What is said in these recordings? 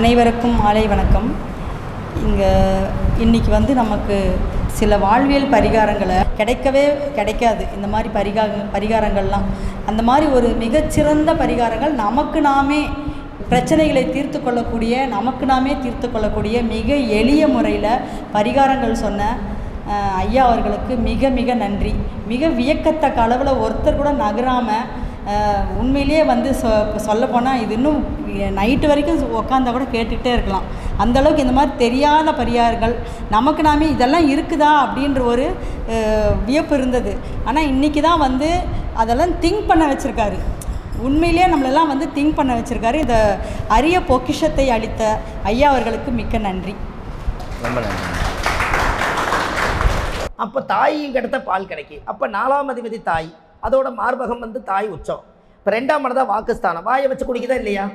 அனைவருக்கும் மாலை வணக்கம். இங்கே இன்னைக்கு வந்து நமக்கு சில வாழ்வியல் பரிகாரங்களை கிடைக்கவே கிடைக்காது. இந்த மாதிரி பரிகார பரிகாரங்கள்லாம். அந்த மாதிரி ஒரு மிகச்சிறந்த பரிகாரங்கள் நமக்கு நாமே பிரச்சனைகளை தீர்த்து கொள்ளக்கூடிய நமக்கு நாமே தீர்த்து கொள்ளக்கூடிய மிக எளிய முறையில் பரிகாரங்கள் சொன்ன ஐயா அவர்களுக்கு மிக மிக நன்றி. மிக வியக்கத்தக்க அளவில் ஒருத்தர் கூட நகராமல் உண்மையிலேயே வந்து சொ சொல்லப்போனால் இது இன்னும் நைட்டு வரைக்கும் உக்காந்தா கூட கேட்டுகிட்டே இருக்கலாம். அந்தளவுக்கு இந்த மாதிரி தெரியாத பரிகாரங்கள் நமக்கு நாமே இதெல்லாம் இருக்குதா அப்படின்ற ஒரு வியப்பு இருந்தது. ஆனால் இன்றைக்கி தான் வந்து அதெல்லாம் திங்க் பண்ண வச்சுருக்காரு. உண்மையிலேயே நம்மளெல்லாம் வந்து திங்க் பண்ண வச்சுருக்காரு. இந்த அரிய பொக்கிஷத்தை அளித்த ஐயா அவர்களுக்கு மிக்க நன்றி. ரொம்ப நன்றி. அப்போ தாயும் கிடத்த பால் கிடைக்கும் அப்போ நாலாம் அதிபதி தாய். அதோட மார்பகம் வந்து தாய் உச்சம். இப்போ ரெண்டாம் இடம் வாக்குஸ்தானம். வாயை வச்சு குடிக்குதா இல்லையா?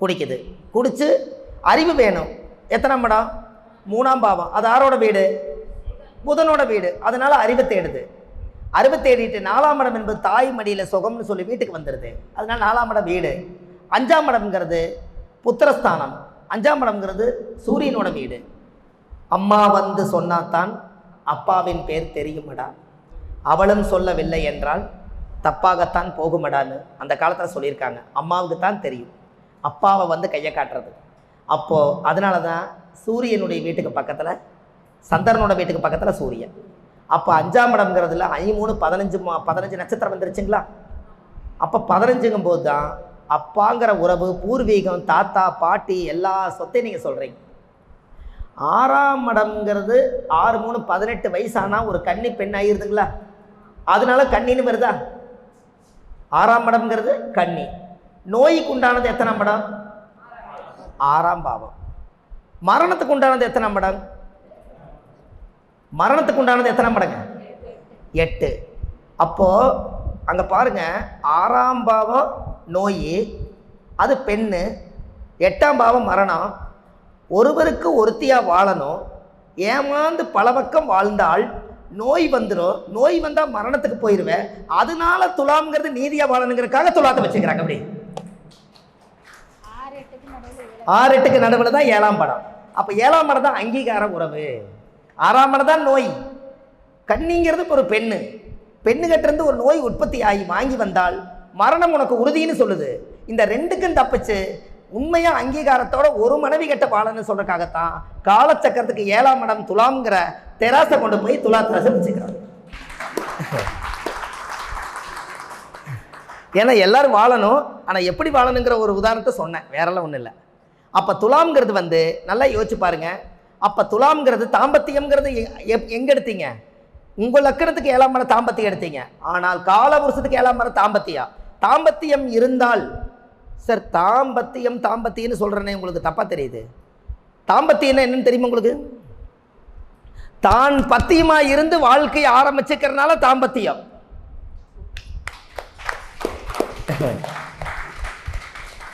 குடிக்குது. குடித்து அறிவு வேணும். எத்தனாம் மடம் மூணாம் பாவம். அது யாரோட வீடு? புதனோட வீடு. அதனால் அறிவை தேடுது. அறிவை தேடிட்டு நாலாம் மடம் என்பது தாய் மடியில் சுகம்னு சொல்லி வீட்டுக்கு வந்துடுது அதனால் நாலாம் மடம் வீடு. அஞ்சாம் மடம்ங்கிறது புத்திரஸ்தானம். அஞ்சாம் மடம்ங்கிறது சூரியனோட வீடு. அம்மா வந்து சொன்னாதான் அப்பாவின் பேர் தெரியுமடா. அவளும் சொல்லவில்லை என்றால் தப்பாகத்தான் போகுமடான்னு அந்த காலத்தில் சொல்லியிருக்காங்க. அம்மாவுக்கு தான் தெரியும். அப்பாவை வந்து கையை காட்டுறது. அப்போது அதனால தான் சூரியனுடைய வீட்டுக்கு பக்கத்தில் சந்திரனோட வீட்டுக்கு பக்கத்தில் சூரியன். அப்போ அஞ்சாம் இடம்ங்கிறதுல ஐமூணு மூணு பதினஞ்சு மா- பதினஞ்சு நட்சத்திரம் வந்துருச்சுங்களா? அப்போ பதினஞ்சுங்கும் போது தான் அப்பாங்கிற உறவு பூர்வீகம் தாத்தா பாட்டி எல்லா சொத்தையும் நீங்கள் சொல்கிறீங்க ஆறாம் இடம்ங்கிறது ஆறு மூணு பதினெட்டு வயசானா ஒரு கன்னி பெண் ஆகிருதுங்களா அதனால கண்ணின்னு வருதா? ஆறாம் படம்ங்கிறது கண்ணி. நோய்க்கு உண்டானது எத்தனாம் படம்? ஆறாம் பாவம். மரணத்துக்கு உண்டானது எத்தனாம் படம்? மரணத்துக்கு உண்டானது எத்தனாம் படங்க? எட்டு. அப்போது அங்கே பாருங்க ஆறாம் பாவம் நோய் அது பெண்ணு. எட்டாம் பாவம் மரணம். ஒருவருக்கு ஒருத்தியாக வாழணும். ஏமாந்து பல பக்கம் வாழ்ந்தால் நோய் வந்துடும் நோய் வந்தால் மரணத்துக்கு போயிடுவேன் அதனால துலாம்ங்கிறது நீதியாக வாழணுங்கிறதுக்காக துலாத்தை வச்சுக்கிறாங்க. அப்படி. ஆறு எட்டுக்கு நடுவில் தான் ஏழாம் படம். அப்போ ஏழாம் படம் தான் அங்கீகார உறவு. ஆறாம் படம் தான் நோய். கண்ணிங்கிறது ஒரு பெண்ணு. பெண்ணுகிட்டேருந்து ஒரு நோய் உற்பத்தி ஆகி வாங்கி வந்தால் மரணம் உனக்கு உறுதின்னு சொல்லுது. இந்த ரெண்டுக்கும் தப்பிச்சு உண்மையாக அங்கீகாரத்தோட ஒரு மனைவி கட்ட வாழன்னு சொல்கிறக்காகத்தான் காலச்சக்கரத்துக்கு ஏழாம் இடம் துலாம்ங்கிற தெராசை கொண்டு போய் துலா தராசை வச்சுக்கிறாங்க ஏன்னா எல்லாரும் வாழணும். ஆனால் எப்படி வாழணுங்கிற ஒரு உதாரணத்தை சொன்னேன். வேறெல்லாம் ஒன்றும் இல்லை. அப்போ துலாம்ங்கிறது வந்து நல்லா யோசிச்சு பாருங்க. அப்போ துலாம்ங்கிறது தாம்பத்தியம்ங்கிறது எ- எப்- எங்கே எடுத்தீங்க? உங்கள் லக்கணத்துக்கு ஏழாம் மரம் தாம்பத்தியம் எடுத்தீங்க. ஆனால் கால வருஷத்துக்கு ஏழாம் மரம் தாம்பத்தியா? தாம்பத்தியம் இருந்தால் சார் தாம்பத்தியம் தாம்பத்தியம்னு சொல்கிறேனே உங்களுக்கு தப்பாக தெரியுது. தாம்பத்தியம்னா என்னன்னு தெரியுமா உங்களுக்கு? தான் பத்தியமா இருந்து வாழ்க்கையை ஆரம்பிச்சுக்கிறனால தாம்பத்தியம்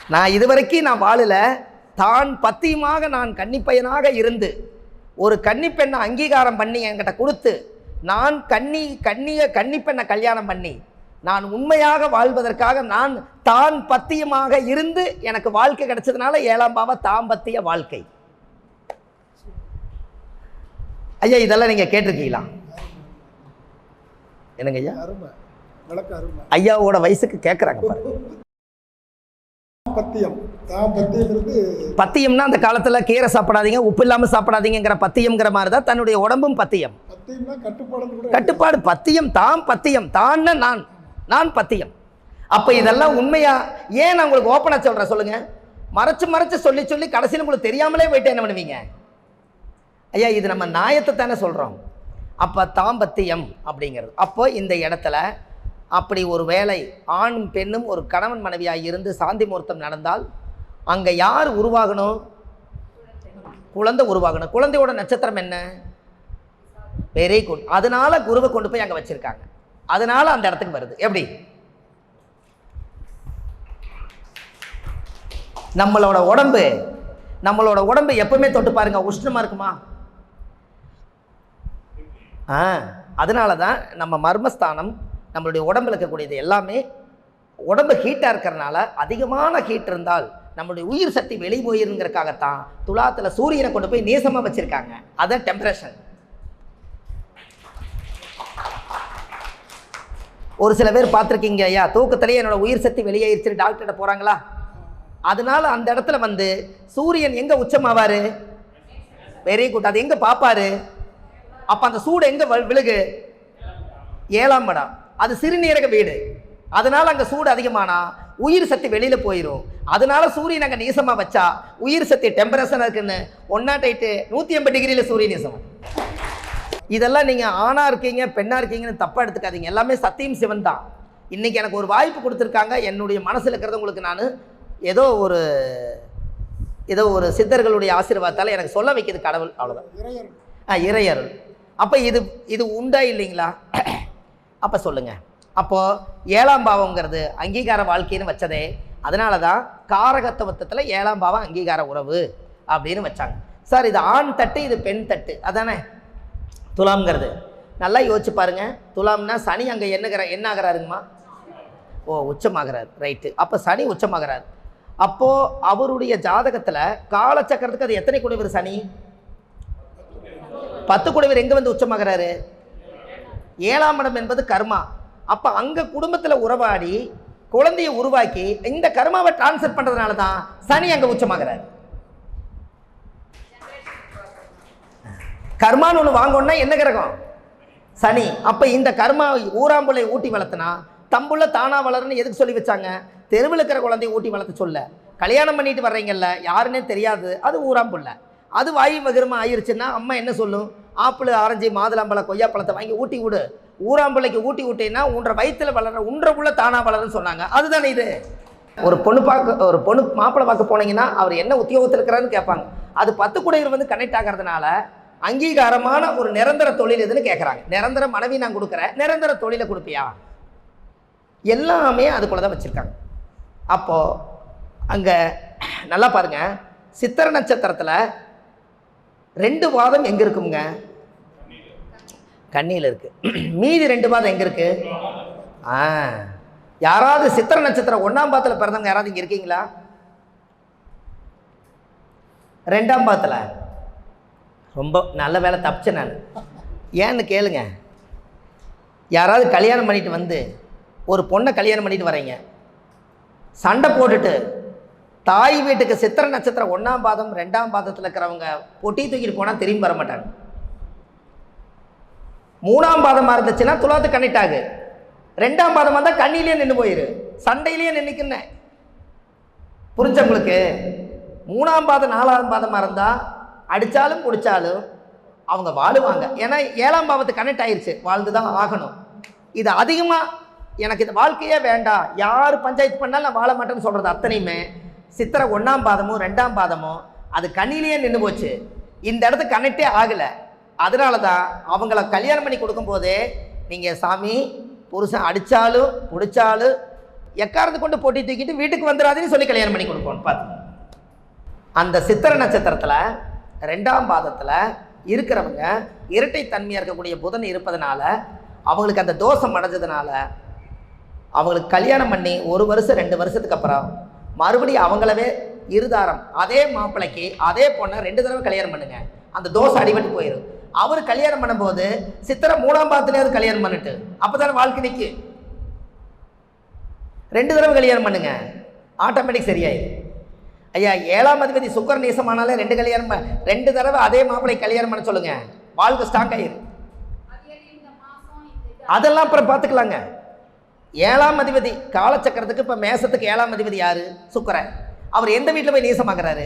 நான் இதுவரைக்கும் நான் வாழல. தான் பத்தியமாக நான் கன்னிப்பையனாக இருந்து ஒரு கன்னிப்பெண்ணை அங்கீகாரம் பண்ணி என்கிட்ட கொடுத்து நான் கன்னி கன்னிய கன்னிப்பெண்ணை கல்யாணம் பண்ணி நான் உண்மையாக வாழ்வதற்காக நான் தான் பத்தியமாக இருந்து எனக்கு வாழ்க்கை கிடைச்சதுனால ஏழாம் பாவ தாம்பத்திய வாழ்க்கை. ஐயா இதெல்லாம் நீங்க கேட்டிருக்கீங்களா? என்னங்க ஐயா? ஐயாவோட வயசுக்கு கேட்குறாங்க பாருங்க பத்தியம். பத்தியம்னா அந்த காலத்தில் கீரை சாப்பிடாதீங்க உப்பு இல்லாமல் சாப்பிடாதீங்கிற பத்தியம்ங்கிற மாதிரி தான் தன்னுடைய உடம்பும் பத்தியம். கட்டுப்பாடு பத்தியம் தாம் பத்தியம் தான்னா நான் நான் பத்தியம். அப்போ இதெல்லாம் உண்மையா? ஏன் நான் உங்களுக்கு ஓப்பனாக சொல்கிறேன் சொல்லுங்க. மறைச்சு மறைச்சு சொல்லி சொல்லி கடைசியில் உங்களுக்கு தெரியாமலே போயிட்டு என்ன பண்ணுவீங்க? ஐயா இது நம்ம நாயத்தை தானே சொல்கிறோம் அப்போ தாம்பத்தியம் அப்படிங்கிறது. அப்போ இந்த இடத்துல அப்படி ஒரு வேலை ஆணும் பெண்ணும் ஒரு கணவன் மனைவியாக இருந்து சாந்தி முகூர்த்தம் நடந்தால் அங்கே யார் உருவாகணும்? குழந்தை உருவாகணும். குழந்தையோட நட்சத்திரம் என்ன? வெரி குட் அதனால குருவை கொண்டு போய் அங்கே வச்சிருக்காங்க. அதனால அந்த இடத்துக்கு வருது. எப்படி? நம்மளோட உடம்பு நம்மளோட உடம்பு எப்பவுமே தொட்டு பாருங்க உஷ்ணமாக இருக்குமா? அதனால தான் நம்ம மர்மஸ்தானம் நம்மளுடைய உடம்புல இருக்கக்கூடியது எல்லாமே உடம்பு ஹீட்டாக இருக்கிறனால அதிகமான ஹீட் இருந்தால் நம்மளுடைய உயிர் சக்தி வெளி போயிருங்கிறக்காகத்தான் துலாத்தில் சூரியனை கொண்டு போய் நேசமாக வச்சுருக்காங்க. அதான் டெம்பரேச்சர் ஒரு சில பேர் பார்த்துருக்கீங்க ஐயா தூக்கத்திலேயே என்னோட உயிர் சக்தி வெளியேறிச்சு டாக்டர்கிட்ட போகிறாங்களா அதனால அந்த இடத்துல வந்து சூரியன் எங்கே உச்சமாவார்? வெரி குட் அது எங்கே பார்ப்பாரு அப்போ அந்த சூடு எங்கே விழுகு? ஏழாம் இடம். அது சிறுநீரக வீடு. அதனால அங்கே சூடு அதிகமானா உயிர் சக்தி வெளியில் போயிடும் அதனால சூரியன் அங்கே நீசமாக வச்சா உயிர் சக்தி டெம்பரேச்சர் இருக்குன்னு ஒன் நாட் எயிட்டு நூற்றி எண்பது டிகிரியில் சூரிய நீசம். இதெல்லாம் நீங்கள் ஆணாக இருக்கீங்க பெண்ணாக இருக்கீங்கன்னு தப்பாக எடுத்துக்காதீங்க. எல்லாமே சத்தியம் சிவன் தான். இன்றைக்கி எனக்கு ஒரு வாய்ப்பு கொடுத்துருக்காங்க. என்னுடைய மனசில் இருக்கிறத உங்களுக்கு நான் ஏதோ ஒரு ஏதோ ஒரு சித்தர்களுடைய ஆசீர்வாதத்தால் எனக்கு சொல்ல வைக்கிது கடவுள். அவ்வளோதான் இறையர் ஆ இறையருள். அப்போ இது இது உண்டா இல்லைங்களா? அப்போ சொல்லுங்கள் அப்போது ஏழாம் பாவங்கிறது அங்கீகார வாழ்க்கைன்னு வச்சதே அதனால தான் காரகத்துவத்தில் ஏழாம் பாவம் அங்கீகார உறவு அப்படின்னு வச்சாங்க. சார் இது ஆண் தட்டு இது பெண் தட்டு அதானே? துலாம்ங்கிறது. நல்லா யோசிச்சு பாருங்க. துலாம்னா சனி அங்கே என்னகிற என்ன ஆகிறாருங்கம்மா ஓ உச்சமாகிறார். ரைட்டு அப்போ சனி உச்சமாகிறார். அப்போது அவருடைய ஜாதகத்தில் காலச்சக்கரத்துக்கு அது எத்தனை குடைவர் சனி? பத்து குடைவர் எங்கே வந்து உச்சமாகிறாரு? ஏழாம் இடம் என்பது கர்மா. அப்போ அங்கே குடும்பத்தில் உறவாடி குழந்தையை உருவாக்கி இந்த கர்மாவை டிரான்ஸ்ஃபர் பண்ணுறதுனால தான் சனி அங்கே உச்சமாகிறார். கர்மான்னு ஒன்று வாங்கணும்னா என்ன கிரகம்? சனி. அப்போ இந்த கர்மா ஊராம்புள்ளை ஊட்டி வளர்த்துனா தம்புள்ள தானா வளருன்னு எதுக்கு சொல்லி வச்சாங்க? தெருவில் இருக்கிற குழந்தைய ஊட்டி வளர்த்து சொல்ல. கல்யாணம் பண்ணிட்டு வர்றீங்கல்ல யாருன்னே தெரியாது. அது ஊராம்புள்ள. அது வாயு மகிரமாக ஆயிடுச்சுன்னா அம்மா என்ன சொல்லும்? ஆப்பிள் ஆரஞ்சு மாதுளம்பழம் கொய்யாப்பழத்தை வாங்கி ஊட்டி விடு. ஊராம்பிள்ளைக்கு ஊட்டி விட்டேன்னா உன்ற வயிற்றில் வளர உன்ற உள்ள தானாக வளருன்னு சொன்னாங்க. அதுதானே இது. ஒரு பொண்ணு பார்க்க ஒரு பொண்ணு மாப்பிள்ளை பார்க்க போனீங்கன்னா அவர் என்ன உத்தியோகத்தில் இருக்கிறான்னு கேட்பாங்க. அது பத்து குடையர் வந்து கனெக்ட் ஆகிறதுனால அங்கீகாரமான ஒரு நிரந்தர தொழில் எதுன்னு கேட்குறாங்க. நிரந்தர மனைவி நான் கொடுக்குறேன். நிரந்தர தொழிலை கொடுப்பியா? எல்லாமே அதுக்குள்ள தான் வச்சுருக்காங்க. அப்போது அங்கே நல்லா பாருங்க. சித்திர நட்சத்திரத்தில் ரெண்டு வாதம் எங்கே இருக்குங்க? கண்ணியில் இருக்கு. மீதி ரெண்டு பாதம் எங்கே இருக்கு? ஆ. யாராவது சித்திர நட்சத்திரம் ஒன்றாம் பாத்தில் பிறந்தவங்க யாராவது இங்கே இருக்கீங்களா? ரெண்டாம் பாத்தில். ரொம்ப நல்ல வேலை தப்பிச்சேன் நான். ஏன்னு கேளுங்க. யாராவது கல்யாணம் பண்ணிட்டு வந்து ஒரு பொண்ணை கல்யாணம் பண்ணிட்டு வரீங்க. சண்டை போட்டுட்டு தாய் வீட்டுக்கு சித்திர நட்சத்திரம் ஒன்றாம் பாதம் ரெண்டாம் பாதத்தில் இருக்கிறவங்க பொட்டி தூக்கிட்டு போனால் திரும்பி வர மாட்டாங்க. மூணாம் பாதமாக இருந்துச்சுன்னா துலாத்து கனெக்ட் ஆகு ரெண்டாம் பாதமாக இருந்தால் கண்ணிலேயே நின்று போயிரு. சண்டையிலேயே நின்றுக்குன்னு புரிஞ்சவங்களுக்கு மூணாம் பாதம் நாலாம் பாதமாக இருந்தால் அடித்தாலும் பிடிச்சாலும் அவங்க வாழுவாங்க. ஏன்னா ஏழாம் பாவத்து கனெக்ட் ஆயிடுச்சு வாழ்ந்து தான் ஆகணும். இது அதிகமாக எனக்கு இந்த வாழ்க்கையே வேண்டாம். யார் பஞ்சாயத்து பண்ணாலும் நான் வாழ மாட்டேன்னு சொல்கிறது அத்தனையுமே சித்திரை ஒன்றாம் பாதமும் ரெண்டாம் பாதமும் அது கண்ணிலேயே நின்று போச்சு. இந்த இடத்துக்கு கனெக்டே ஆகலை. அதனால தான் அவங்கள கல்யாணம் பண்ணி கொடுக்கும்போதே நீங்கள் சாமி புருஷன் அடித்தாலும் பிடிச்சாலும் எக்காரத்து கொண்டு போட்டி தூக்கிட்டு வீட்டுக்கு வந்துடாதுன்னு சொல்லி கல்யாணம் பண்ணி கொடுப்போம் பார்த்து அந்த சித்திர நட்சத்திரத்தில் ரெண்டாம் பாதத்தில் இருக்கிறவங்க இரட்டை தன்மையாக இருக்கக்கூடிய புதன் இருப்பதனால அவங்களுக்கு அந்த தோஷம் அடைஞ்சதுனால அவங்களுக்கு கல்யாணம் பண்ணி ஒரு வருஷம் ரெண்டு வருஷத்துக்கு அப்புறம் மறுபடியும் அவங்களவே இருதாரம். அதே மாப்பிள்ளைக்கு அதே பொண்ணை ரெண்டு தடவை கல்யாணம் பண்ணுங்க. அந்த தோசை அடிபட்டு போயிடும் அவர் கல்யாணம் பண்ணும்போது சித்திரை மூணாம் பாதத்துலேயாவது கல்யாணம் பண்ணிட்டு அப்போ வாழ்க்கை நிற்கு ரெண்டு தடவை கல்யாணம் பண்ணுங்க. ஆட்டோமேட்டிக் சரியாயிடும் ஐயா ஏழாம் அதிபதி சுக்கர நேசமானாலே ரெண்டு கல்யாணம் ரெண்டு தடவை அதே மாப்பிளை கல்யாணம் பண்ண சொல்லுங்க. வாழ்க்கை ஸ்டாக் ஆயிரும். அதெல்லாம் அப்புறம் பார்த்துக்கலாங்க ஏழாம் அதிபதி காலச்சக்கரத்துக்கு இப்போ மேசத்துக்கு ஏழாம் அதிபதி யாரு? சுக்கரன். அவர் எந்த வீட்டில் போய் நீசமாகிறாரு?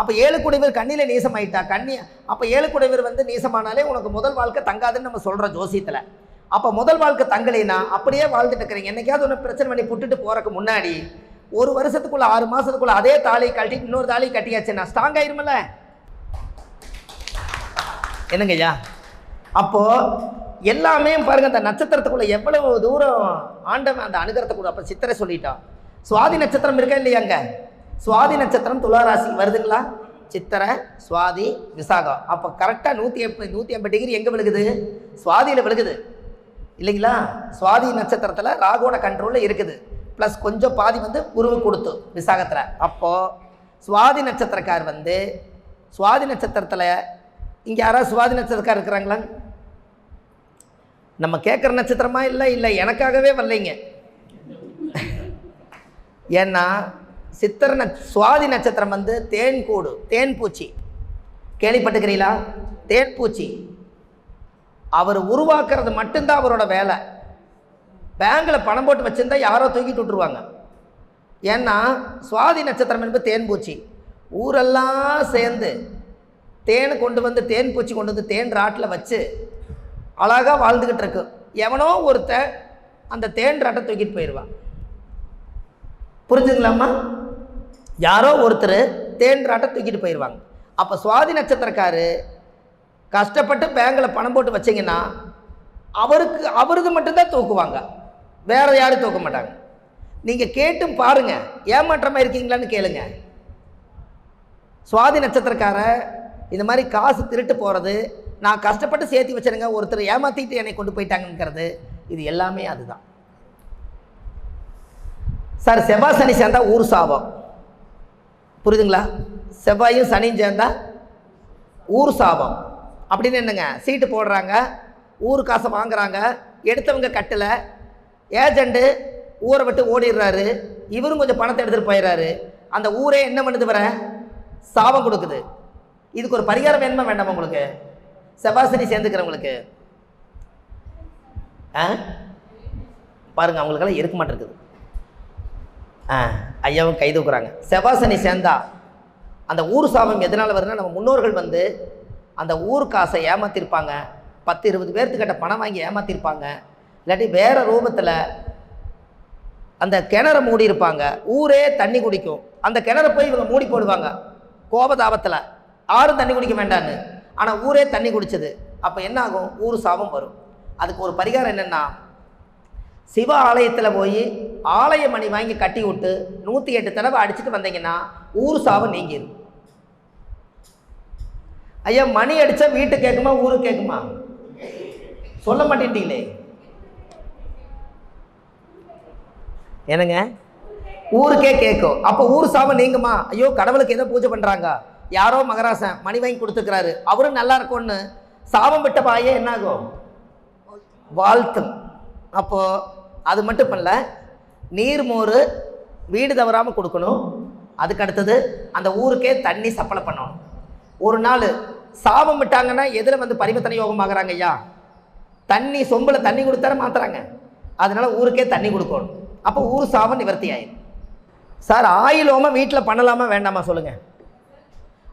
அப்போ ஏழு குடைவர் கண்ணியில் நீசமாயிட்டா? கண்ணி அப்போ ஏழு குடைவர் வந்து நீசமானாலே உனக்கு முதல் வாழ்க்கை தங்காதுன்னு நம்ம சொல்கிறோம் ஜோசியத்தில். அப்போ முதல் வாழ்க்கை தங்கலைன்னா அப்படியே வாழ்ந்துட்டு இருக்கிறீங்க. என்னைக்காவது ஒன்று பிரச்சனை பண்ணி புட்டுட்டு போகிறக்கு முன்னாடி ஒரு வருஷத்துக்குள்ளே ஆறு மாதத்துக்குள்ளே அதே தாலியை கட்டி இன்னொரு தாலியை கட்டியாச்சுன்னா ஸ்ட்ராங் ஆயிருமில்ல என்னங்கய்யா அப்போது எல்லாமே பாருங்க அந்த நட்சத்திரத்துக்குள்ள எவ்வளவு தூரம் ஆண்டவன் அந்த அனுகிரகத்துக்குள்ள அப்போ சித்திரை சொல்லிட்டான் சுவாதி நட்சத்திரம் இருக்கா இல்லையாங்க சுவாதி நட்சத்திரம் துளாராசி வருதுங்களா? சித்திரை சுவாதி விசாகம். அப்போ கரெக்டாக நூற்றி எண்பது நூற்றி எண்பது டிகிரி எங்கே விழுகுது? சுவாதியில் விழுகுது. இல்லைங்களா? சுவாதி நட்சத்திரத்தில் ராகுவோட கண்ட்ரோலில் இருக்குது. ப்ளஸ் கொஞ்சம் பாதி வந்து குருவு கொடுத்து விசாகத்தில். அப்போது சுவாதி நட்சத்திரக்கார் வந்து சுவாதி நட்சத்திரத்தில் இங்கே யாராவது சுவாதி நட்சத்திரக்கார் இருக்கிறாங்களா நம்ம கேட்குற நட்சத்திரமா இல்லை இல்லை. எனக்காகவே வரலைங்க. ஏன்னா சித்திர நட்ச சுவாதி நட்சத்திரம் வந்து தேன் கூடு தேன் பூச்சி. கேள்விப்பட்டுக்கிறீங்களா தேன் பூச்சி. அவர் உருவாக்குறது மட்டும்தான் அவரோட வேலை. பேங்கில் பணம் போட்டு வச்சிருந்தா யாரோ தூக்கிட்டு விட்டுருவாங்க. ஏன்னா சுவாதி நட்சத்திரம் என்பது தேன் பூச்சி. ஊரெல்லாம் சேர்ந்து தேனை கொண்டு வந்து தேன் பூச்சி கொண்டு வந்து தேன் ராட்டில் வச்சு அழகாக வாழ்ந்துக்கிட்டு இருக்கு. எவனோ ஒருத்தன் அந்த தேன் ரட்டை தூக்கிட்டு போயிடுவான் புரிஞ்சுங்களாம்மா யாரோ ஒருத்தர் தேன் ராட்டை தூக்கிட்டு போயிடுவாங்க அப்போ சுவாதி நட்சத்திரக்காரு கஷ்டப்பட்டு பேங்கில் பணம் போட்டு வச்சிங்கன்னா அவருக்கு அவரது மட்டும்தான் தூக்குவாங்க. வேற யாரும் தூக்க மாட்டாங்க. நீங்கள் கேட்டும் பாருங்கள் ஏமாற்றமாக இருக்கீங்களான்னு கேளுங்க. சுவாதி நட்சத்திரக்கார இந்த மாதிரி காசு திருட்டு போகிறது நான் கஷ்டப்பட்டு சேர்த்து வச்சிருங்க ஒருத்தர் ஏமாத்திட்டு என்னை கொண்டு போயிட்டாங்கிறது இது எல்லாமே அதுதான். சார் செவ்வாய் சனி சேர்ந்தா ஊர் சாபம். புரியுதுங்களா? செவ்வாயும் சனியும் சேர்ந்தா ஊர் சாபம். அப்படின்னு என்னங்க? சீட்டு போடுறாங்க ஊர் காசை வாங்குறாங்க எடுத்தவங்க கட்டலை ஏஜெண்ட்டு ஊரை விட்டு ஓடிடுறாரு இவரும் கொஞ்சம் பணத்தை எடுத்துகிட்டு போயிடுறாரு. அந்த ஊரே என்ன பண்ணுது வர சாபம் கொடுக்குது. இதுக்கு ஒரு பரிகாரம் வேணுமா வேண்டாமா உங்களுக்கு? செவ்வாசனி சேர்ந்துக்கிறவங்களுக்கு. ஆ? பாருங்க அவங்களுக்கெல்லாம் இருக்க மாட்டேங்குது ஆ ஐயாவும் கை தூக்குறாங்க. செவ்வாசனி சேர்ந்தா அந்த ஊர் சாபம் எதனால் வருதுன்னா நம்ம முன்னோர்கள் வந்து அந்த ஊர் காசை ஏமாத்திருப்பாங்க. பத்து இருபது பேர்த்துக்கிட்ட பணம் வாங்கி ஏமாத்திருப்பாங்க. இல்லாட்டி வேறு ரூபத்தில் அந்த கிணற மூடி இருப்பாங்க. ஊரே தண்ணி குடிக்கும். அந்த கிணற போய் இவங்க மூடி போடுவாங்க. கோபதாபத்தில். யாரும் தண்ணி குடிக்க வேண்டான்னு. ஆனால் ஊரே தண்ணி குடிச்சது. அப்போ என்ன ஆகும் ஊர் சாபம் வரும். அதுக்கு ஒரு பரிகாரம் என்னென்னா சிவ ஆலயத்தில் போய் ஆலய மணி வாங்கி கட்டி விட்டு நூற்றி எட்டு தடவை அடிச்சுட்டு வந்தீங்கன்னா ஊர் சாபம் நீங்கிடும் ஐயா மணி அடித்தா வீட்டு கேட்குமா ஊரு கேட்குமா சொல்ல மாட்டேன்ட்டீங்களே. என்னங்க? ஊருக்கே கேட்கும் அப்போ ஊர் சாபம் நீங்குமா? ஐயோ கடவுளுக்கு ஏதோ பூஜை பண்ணுறாங்க யாரோ மகராசன் மணி வாங்கி கொடுத்துக்கிறாரு அவரும் நல்லா இருக்கும்னு சாபம் விட்ட பாயே என்னாகும்? வாழ்த்தும். அப்போது அது மட்டும் பண்ணல நீர் மோர் வீடு தவறாமல் கொடுக்கணும். அதுக்கு அடுத்தது அந்த ஊருக்கே தண்ணி சப்ளை பண்ணணும். ஒரு நாள் சாபம் விட்டாங்கன்னா எதில் வந்து பரிவர்த்தனை யோகம் ஆகுறாங்க ஐயா. தண்ணி சொம்பில் தண்ணி கொடுத்தாரு மாத்துறாங்க. அதனால ஊருக்கே தண்ணி கொடுக்கணும். அப்போ ஊர் சாபம் நிவர்த்தி ஆயிடும் சார் ஆயிலோம வீட்டில் பண்ணலாமா வேண்டாமா சொல்லுங்கள்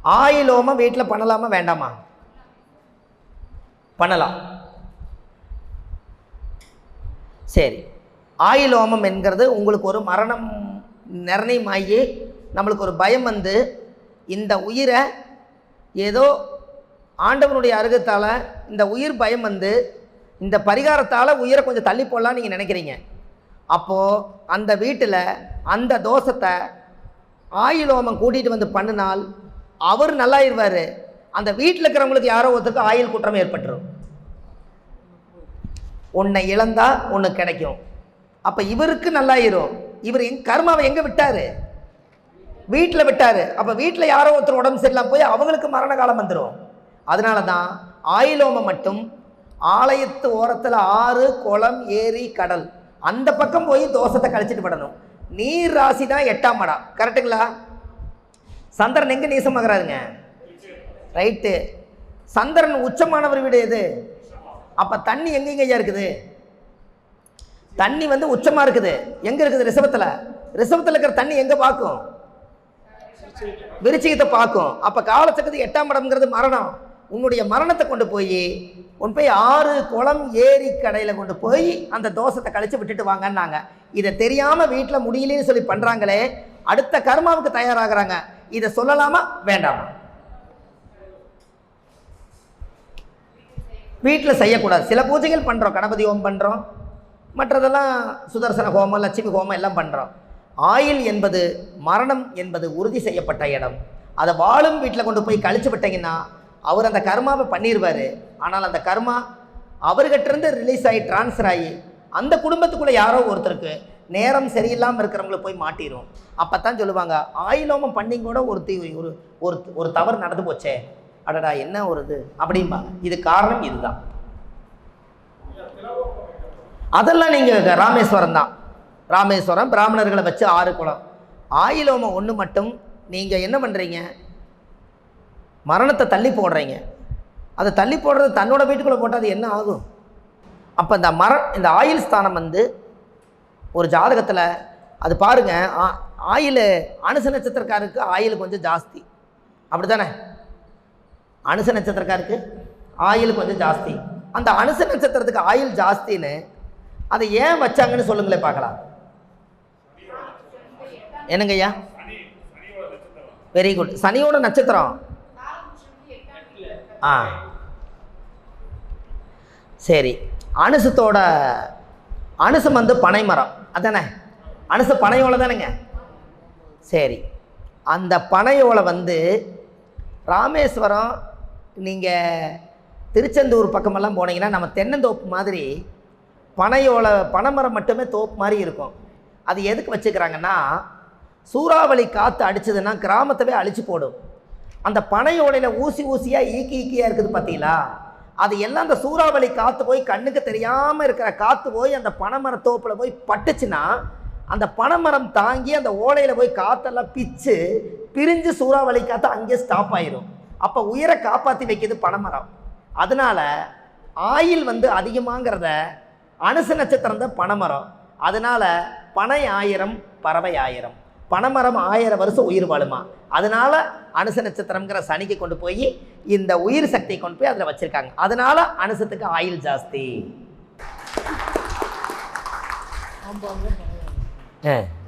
ஆயிலோம வீட்டில் பண்ணலாமா வேண்டாமா? பண்ணலாம். சரி. ஆயிலோமம் என்கிறது உங்களுக்கு ஒரு மரணம் நிர்ணயமாகி நம்மளுக்கு ஒரு பயம் வந்து இந்த உயிரை ஏதோ ஆண்டவனுடைய அருகத்தால் இந்த உயிர் பயம் வந்து இந்த பரிகாரத்தால் உயிரை கொஞ்சம் தள்ளி போடலான்னு நீங்கள் நினைக்கிறீங்க. அப்போது அந்த வீட்டில் அந்த தோஷத்தை ஆயிலோமம் கூட்டிகிட்டு வந்து பண்ணினால் அவர் நல்லாயிருவார். அந்த வீட்டில் இருக்கிறவங்களுக்கு யாரோ ஒருத்தருக்கு ஆயுள் குற்றம் ஏற்பட்டுரும். உன்னை இழந்தால் ஒன்று கிடைக்கும். அப்போ இவருக்கு நல்லாயிரும். இவர் எங் கர்மாவை எங்கே விட்டார்? வீட்டில் விட்டார். அப்போ வீட்டில் யாரோ ஒருத்தர் உடம்பு சரியில்லாம போய் அவங்களுக்கு மரண காலம் வந்துடும் அதனால தான் ஆயிலோமம் மட்டும் ஆலயத்து ஓரத்தில் ஆறு குளம் ஏரி கடல். அந்த பக்கம் போய் தோஷத்தை கழிச்சிட்டு விடணும். நீர் ராசி தான் எட்டாம் இடம். கரெக்டுங்களா சந்திரன் எங்கே நீசமாகறாருங்க? ரைட்டு சந்திரன் உச்சமானவர் வீடு எது? அப்போ தண்ணி எங்கெங்க ஐயா இருக்குது? தண்ணி வந்து உச்சமாக இருக்குது. எங்கே இருக்குது ரிசவத்தில் ரிசவத்தில் இருக்கிற தண்ணி எங்கே பார்க்கும் விருச்சிகத்தை பார்க்கும் அப்போ காலச்சக்கத்து எட்டாம் இடம்ங்கிறது மரணம். உன்னுடைய மரணத்தை கொண்டு போய் உன் போய் ஆறு குளம் ஏரி கடையில் கொண்டு போய் அந்த தோஷத்தை கழிச்சு விட்டுட்டு வாங்கன்னாங்க. இதை தெரியாமல் வீட்டில் முடியலன்னு சொல்லி பண்ணுறாங்களே அடுத்த கர்மாவுக்கு தயாராகிறாங்க. இதை சொல்லலாமா? வேண்டாமா? வீட்டில் செய்யக்கூடாது. சில பூஜைகள் பண்ணுறோம் கணபதி ஹோமம் பண்ணுறோம் மற்றதெல்லாம் சுதர்சன ஹோமம் லட்சுமி ஹோமம் எல்லாம் பண்ணுறோம் ஆயில் என்பது மரணம் என்பது உறுதி செய்யப்பட்ட இடம். அதை வாழும் வீட்டில் கொண்டு போய் கழிச்சு விட்டீங்கன்னா அவர் அந்த கர்மாவை பண்ணிடுவார் ஆனால் அந்த கர்மா அவர்கிட்டருந்து ரிலீஸ் ஆகி ட்ரான்ஸ்ஃபர் ஆகி அந்த குடும்பத்துக்குள்ளே யாரோ ஒருத்தருக்கு நேரம் சரியில்லாமல் இருக்கிறவங்களை போய் மாட்டிடும் அப்போ தான் சொல்லுவாங்க ஆயிலோமம் பண்ணி கூட ஒரு தீ ஒரு ஒரு ஒரு தவறு நடந்து போச்சே. அடடா என்ன ஒரு இது? அப்படிம்பாங்க. இது காரணம் இதுதான். அதெல்லாம் நீங்கள் ராமேஸ்வரம் தான். ராமேஸ்வரம் பிராமணர்களை வச்சு ஆறு குளம். ஆயிலோமம் ஒன்று மட்டும் நீங்கள் என்ன பண்ணுறீங்க மரணத்தை தள்ளி போடுறீங்க. அதை தள்ளி போடுறது தன்னோட வீட்டுக்குள்ளே போட்டால் அது என்ன ஆகும்? அப்போ இந்த மர இந்த ஆயில் ஸ்தானம் வந்து ஒரு ஜாதகத்தில் அது பாருங்க ஆ- ஆயில் அனுச நட்சத்திரக்காருக்கு ஆயில் கொஞ்சம் ஜாஸ்தி. அப்படி தானே அனுச நட்சத்திரக்காருக்கு ஆயில் கொஞ்சம் ஜாஸ்தி. அந்த அனுச நட்சத்திரத்துக்கு ஆயில் ஜாஸ்தின்னு அதை ஏன் வச்சாங்கன்னு சொல்லுங்களேன் பார்க்கலாம். என்னங்க ஐயா? வெரி குட் சனியோட நட்சத்திரம். ஆ. சரி. அனுசத்தோட அனுசம் வந்து பனைமரம். அதானே? அனுச பனையோலை தானேங்க. சரி அந்த பனையோலை வந்து ராமேஸ்வரம் நீங்கள் திருச்செந்தூர் பக்கமெல்லாம் போனீங்கன்னா நம்ம தென்னந்தோப்பு மாதிரி பனையோலை பனைமரம் மட்டுமே தோப்பு மாதிரி இருக்கும். அது எதுக்கு வச்சுக்கிறாங்கன்னா சூறாவளி காற்று அடிச்சதுன்னா கிராமத்தவே அழிச்சு போடும். அந்த பனையோலையில் ஊசி ஊசியாக ஈக்கி ஈக்கியாக இருக்குது பார்த்தீங்களா? அது எல்லாம் அந்த சூறாவளி காற்று போய் கண்ணுக்கு தெரியாமல் இருக்கிற காற்று போய் அந்த பனைமர தோப்பில் போய் பட்டுச்சுன்னா அந்த பனைமரம் தாங்கி அந்த ஓலையில் போய் காற்றெல்லாம் பிச்சு பிரிஞ்சு சூறாவளி காற்று அங்கேயே ஸ்டாப் ஆயிரும். அப்போ உயிரை காப்பாற்றி வைக்கிது பனைமரம். அதனால ஆயில் வந்து அதிகமாங்கிறத அனுச நட்சத்திரம் தான் பனைமரம். அதனால் பனை ஆயிரம் பறவை ஆயிரம். பனைமரம் ஆயிரம் வருஷம் உயிர் வாழுமா? அதனால அனுச நட்சத்திரம்ங்கிற சனிக்கு கொண்டு போய் இந்த உயிர் சக்தியை கொண்டு போய் அதில் வச்சிருக்காங்க. அதனால அனுசத்துக்கு ஆயில் ஜாஸ்தி. ஆ.